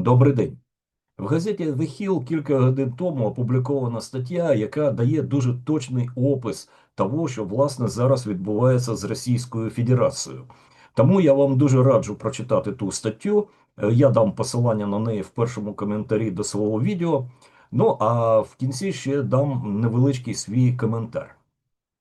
Добрий день. В газеті The Hill кілька годин тому опублікована стаття, яка дає дуже точний опис того, що власне зараз відбувається з Російською Федерацією. Тому я вам дуже раджу прочитати ту статтю. Е, Я дам посилання на неї в першому коментарі до свого відео. Ну а в кінці ще дам невеличкий свій коментар.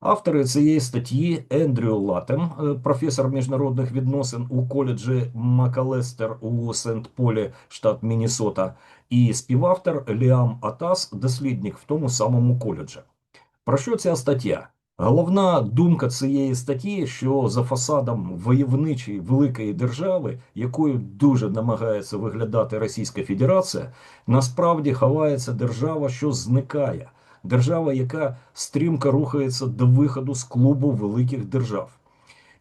Автори цієї статті Ендрю Латем, е, професор міжнародних відносин у коледжі Макалестер у Сент-Полі, штат Міннесота, і співавтор Ліам Атас, дослідник в тому самому коледжі. Про що ця стаття? Головна думка цієї статті, що за фасадом войовничої великої держави, якою дуже намагається виглядати Російська Федерація, насправді ховається держава, що зникає держава, яка стрімко рухається до виходу з клубу великих держав.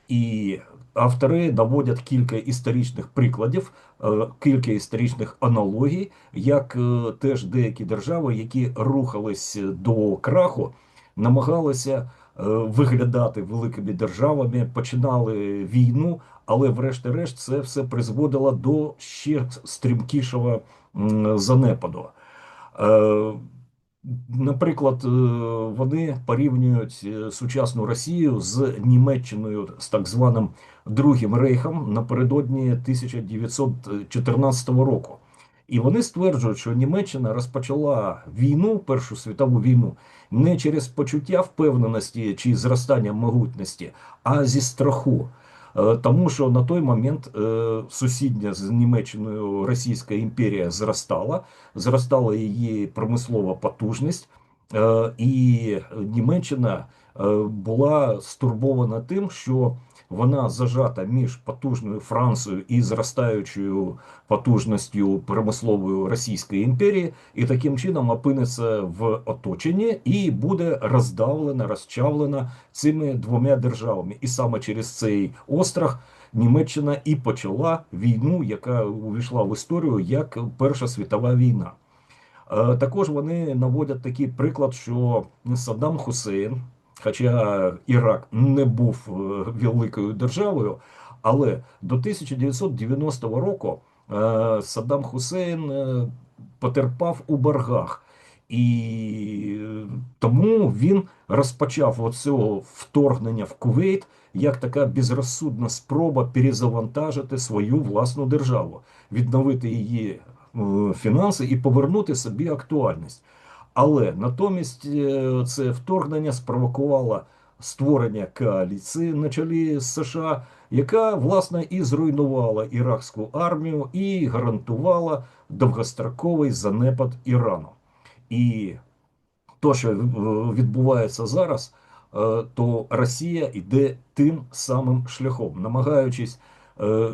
І автори наводять кілька історичних прикладів, е, кілька історичних аналогій, як е, теж деякі держави, які рухались до краху, намагалися е, виглядати великими державами, починали війну, але, врешті-решт, це все призводило до ще стрімкішого занепаду. Наприклад, е, вони порівнюють е, сучасну Росію з Німеччиною з так званим Другим Рейхом напередодні 1914 року. І вони стверджують, що Німеччина розпочала війну, Першу світову війну, не через почуття впевненості чи зростання могутності, а зі страху. Е, Тому що на той момент е, сусідня з Німеччиною Російська імперія зростала, зростала її промислова потужність, е, і Німеччина була стурбована тим, що вона зажата між потужною Францією і зростаючою потужністю промислової Російської імперії, і таким чином опиниться в оточенні і буде роздавлена, розчавлена цими двома державами. І саме через цей острах Німеччина і почала війну, яка увійшла в історію як Перша світова війна. Е, Також вони наводять такий приклад, що Саддам Хусейн, хоча Ірак не був е, великою державою, але до 1990 року е, Саддам Хусейн е, потерпав у боргах. І тому він розпочав оцього вторгнення в Кувейт як така безрозсудна спроба перезавантажити свою власну державу, відновити її фінанси і повернути собі актуальність. Але натомість е, це вторгнення спровокувало створення коаліції на чолі США, яка власне і зруйнувала іракську армію і гарантувала довгостроковий занепад Ірану. І то, що е, відбувається зараз, е, то Росія йде тим самим шляхом, намагаючись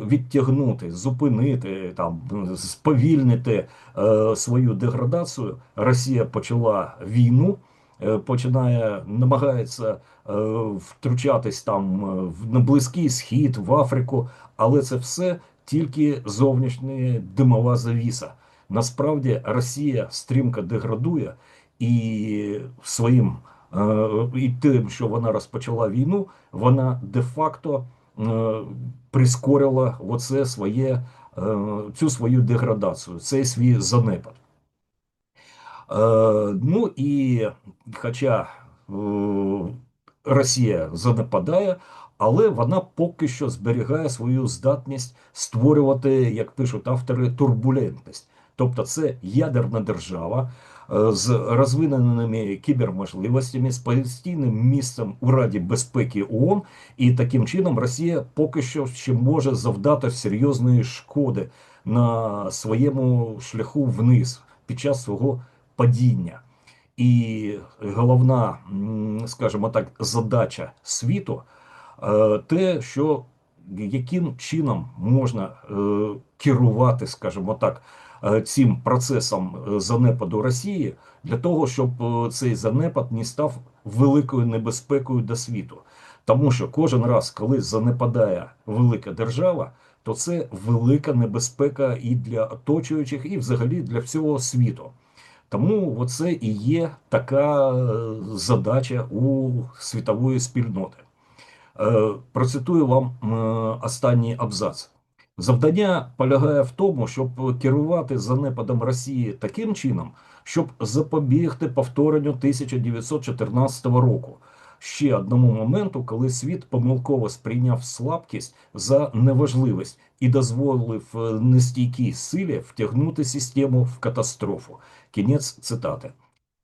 відтягнути, зупинити там, сповільнити е, свою деградацію. Росія почала війну, е, починає намагається е, втручатись там е, на Близький Схід, в Африку, але це все тільки зовнішня димова завіса. Насправді Росія стрімко деградує і своїм е, і тим, що вона розпочала війну, вона де-факто е, прискорила оце своє, е, цю свою деградацію, цей свій занепад. Е, ну і хоча е, Росія занепадає, але вона поки що зберігає свою здатність створювати, як пишуть автори, турбулентність. Тобто це ядерна держава е, з розвиненими кіберможливостями, з постійним місцем у Раді безпеки ООН, і таким чином Росія поки що ще може завдати серйозної шкоди на своєму шляху вниз під час свого падіння. І головна, скажімо так, задача світу е, те, що яким чином можна е, керувати, скажімо так, е, цим процесом е, занепаду Росії для того, щоб цей занепад не став великою небезпекою для світу. Тому що кожен раз, коли занепадає велика держава, то це велика небезпека і для оточуючих, і взагалі для всього світу. Тому оце і є така задача у світової спільноти. Е, Процитую вам е, останній абзац. Завдання полягає в тому, щоб керувати занепадом Росії таким чином, щоб запобігти повторенню 1914 року, ще одному моменту, коли світ помилково сприйняв слабкість за неважливість і дозволив е, нестійкій силі втягнути систему в катастрофу. Кінець цитати.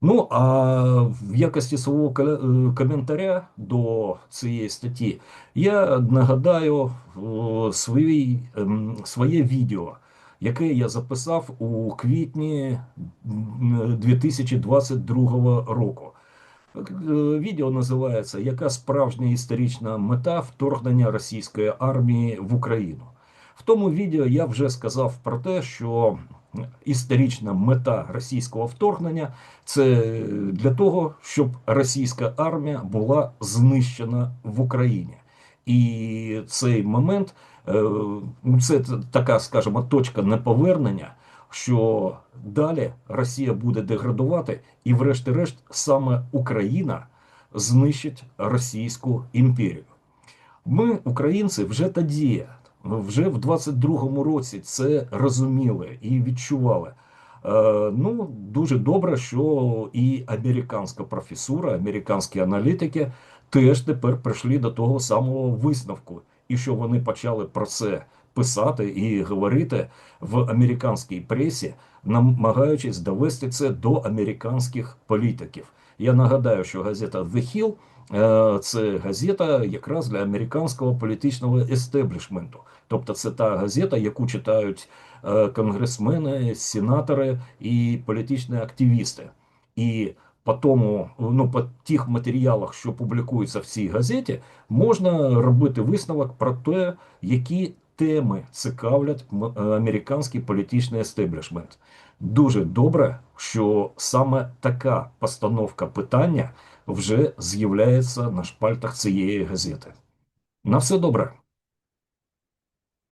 Ну, а в якості свого е, коментаря до цієї статті я нагадаю е, свій, ем, своє відео, яке я записав у квітні 2022 року. Е, Відео називається Яка справжня історична мета вторгнення російської армії в Україну? В тому відео я вже сказав про те, що історична мета російського вторгнення це для того, щоб російська армія була знищена в Україні. І цей момент е, ну, це така, скажімо, точка неповернення, що далі Росія буде деградувати, і, врешті-решт, саме Україна знищить Російську імперію. Ми, українці, вже тоді, вже в 22-му році це розуміли і відчували. Е, ну, дуже добре, що і американська професура, американські аналітики теж тепер прийшли до того самого висновку, і що вони почали про це писати і говорити в американській пресі, намагаючись довести це до американських політиків. Я нагадаю, що газета The Hill Е, Це газета якраз для американського політичного естеблішменту. Тобто, це та газета, яку читають е, конгресмени, сенатори і політичні активісти. І по тому, ну, по тих матеріалах, що публікуються в цій газеті, можна робити висновок про те, які теми цікавлять е, американський політичний естеблішмент. Дуже добре, що саме така постановка питання вже з'являється на шпальтах цієї газети. На все добре.